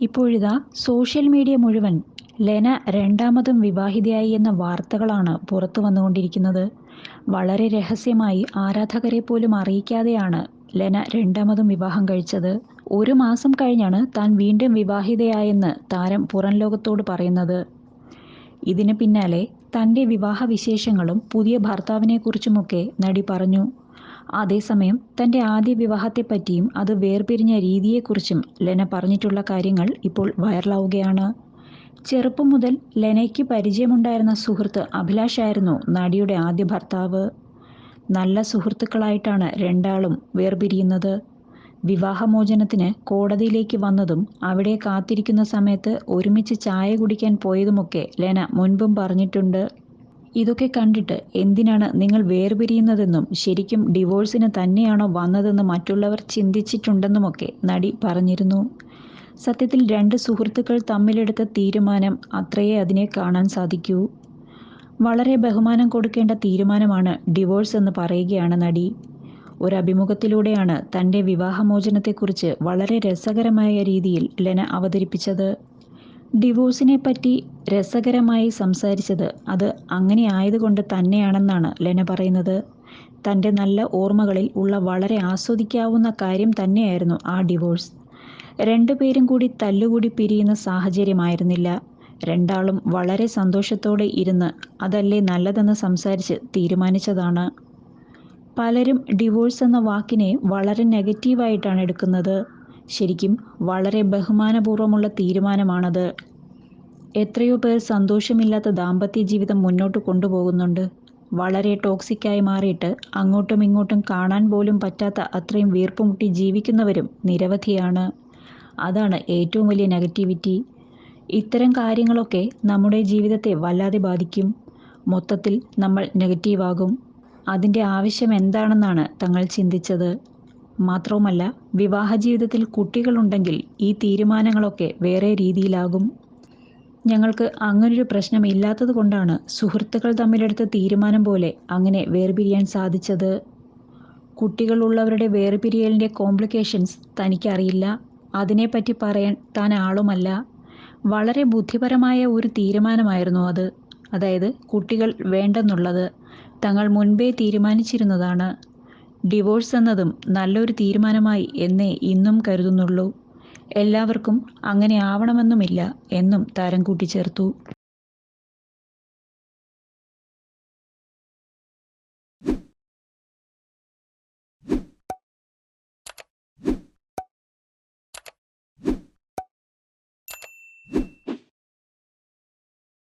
ഇപ്പോഴിതാ social media മുഴുവൻ ലെന രണ്ടാമതും വിവാഹിതയായി എന്ന വാർത്തകളാണ് പുറത്തു വന്നുകൊണ്ടിരിക്കുന്നത്. വളരെ രഹസ്യമായി ആരാധകരെ പോലും അറിയിക്കാതെയാണ് ലെന രണ്ടാമതും വിവാഹം കഴിച്ചത്. ഒരു മാസം കഴിഞ്ഞാണ് താൻ വീണ്ടും വിവാഹിതയായെന്ന് താരം പുറം ലോകത്തോട് പറയുന്നത്. ഇതിന് പിന്നാലെ തന്റെ വിവാഹ വിശേഷങ്ങളും പുതിയ ഭർത്താവിനെക്കുറിച്ചുമൊക്കെ നടി പറഞ്ഞു. അതേസമയം തന്റെ ആദ്യ വിവാഹത്തെപ്പറ്റിയും അത് വേർപിരിഞ്ഞ രീതിയെക്കുറിച്ചും ലെന പറഞ്ഞിട്ടുള്ള കാര്യങ്ങൾ ഇപ്പോൾ വൈറലാവുകയാണ്. ചെറുപ്പം മുതൽ ലെനയ്ക്ക് പരിചയമുണ്ടായിരുന്ന സുഹൃത്ത് അഭിലാഷായിരുന്നു നടിയുടെ ആദ്യ ഭർത്താവ്. നല്ല സുഹൃത്തുക്കളായിട്ടാണ് രണ്ടാളും വേർപിരിയുന്നത്. വിവാഹമോചനത്തിന് കോടതിയിലേക്ക് വന്നതും അവിടെ കാത്തിരിക്കുന്ന സമയത്ത് ഒരുമിച്ച് ചായ കുടിക്കാൻ പോയതുമൊക്കെ ലെന മുൻപും പറഞ്ഞിട്ടുണ്ട്. ഇതൊക്കെ കണ്ടിട്ട് എന്തിനാണ് നിങ്ങൾ വേർപിരിയുന്നതെന്നും ശരിക്കും ഡിവോഴ്സിന് തന്നെയാണോ വന്നതെന്ന് മറ്റുള്ളവർ ചിന്തിച്ചിട്ടുണ്ടെന്നുമൊക്കെ നടി പറഞ്ഞിരുന്നു. സത്യത്തിൽ രണ്ട് സുഹൃത്തുക്കൾ തമ്മിലെടുത്ത തീരുമാനം അത്രയേ അതിനെ കാണാൻ സാധിക്കൂ. വളരെ ബഹുമാനം കൊടുക്കേണ്ട തീരുമാനമാണ് ഡിവോഴ്സ് എന്ന് പറയുകയാണ് നടി. ഒരു അഭിമുഖത്തിലൂടെയാണ് തന്റെ വിവാഹമോചനത്തെക്കുറിച്ച് വളരെ രസകരമായ രീതിയിൽ ലെന അവതരിപ്പിച്ചത്. ഡിവോഴ്സിനെ പറ്റി രസകരമായി സംസാരിച്ചത് അത് അങ്ങനെ ആയതുകൊണ്ട് തന്നെയാണെന്നാണ് ലെന പറയുന്നത്. തന്റെ നല്ല ഓർമ്മകളിൽ ഉള്ള വളരെ ആസ്വദിക്കാവുന്ന കാര്യം തന്നെയായിരുന്നു ആ ഡിവോഴ്സ്. രണ്ടുപേരും കൂടി തല്ലുകൂടി പിരിയുന്ന സാഹചര്യമായിരുന്നില്ല. രണ്ടാളും വളരെ സന്തോഷത്തോടെ ഇരുന്ന് അതല്ലേ നല്ലതെന്ന് സംസാരിച്ച് തീരുമാനിച്ചതാണ്. പലരും ഡിവോഴ്സ് എന്ന വാക്കിനെ വളരെ നെഗറ്റീവായിട്ടാണ് എടുക്കുന്നത്. ശരിക്കും വളരെ ബഹുമാനപൂർവമുള്ള തീരുമാനമാണത്. എത്രയോ പേർ സന്തോഷമില്ലാത്ത ദാമ്പത്യ ജീവിതം മുന്നോട്ട് കൊണ്ടുപോകുന്നുണ്ട്. വളരെ ടോക്സിക്കായി മാറിയിട്ട് അങ്ങോട്ടും ഇങ്ങോട്ടും കാണാൻ പോലും പറ്റാത്ത അത്രയും വീർപ്പുമുട്ടി ജീവിക്കുന്നവരും നിരവധിയാണ്. അതാണ് ഏറ്റവും വലിയ നെഗറ്റിവിറ്റി. ഇത്തരം കാര്യങ്ങളൊക്കെ നമ്മുടെ ജീവിതത്തെ വല്ലാതെ ബാധിക്കും. മൊത്തത്തിൽ നമ്മൾ നെഗറ്റീവാകും. അതിന്റെ ആവശ്യം എന്താണെന്നാണ് തങ്ങൾ ചിന്തിച്ചത്. മാത്രവുമല്ല വിവാഹ ജീവിതത്തിൽ കുട്ടികളുണ്ടെങ്കിൽ ഈ തീരുമാനങ്ങളൊക്കെ വേറെ രീതിയിലാകും. ഞങ്ങൾക്ക് അങ്ങനൊരു പ്രശ്നം ഇല്ലാത്തത് കൊണ്ടാണ് സുഹൃത്തുക്കൾ തമ്മിലെടുത്ത തീരുമാനം പോലെ അങ്ങനെ വേർപിരിയാൻ സാധിച്ചത്. കുട്ടികളുള്ളവരുടെ വേർപിരിയലിന്റെ കോംപ്ലിക്കേഷൻസ് തനിക്കറിയില്ല. അതിനെപ്പറ്റി പറയാൻ താൻ ആളുമല്ല. വളരെ ബുദ്ധിപരമായ ഒരു തീരുമാനമായിരുന്നു അത്. അതായത് കുട്ടികൾ വേണ്ടെന്നുള്ളത്. തങ്ങൾ മുൻപേ തീരുമാനിച്ചിരുന്നതാണ്. ഡിവോഴ്സ് എന്നതും നല്ലൊരു തീരുമാനമായി എന്നേ ഇന്നും കരുതുന്നുള്ളൂ. എല്ലാവർക്കും അങ്ങനെ ആവണമെന്നുമില്ല എന്നും താരം കൂട്ടിച്ചേർത്തു.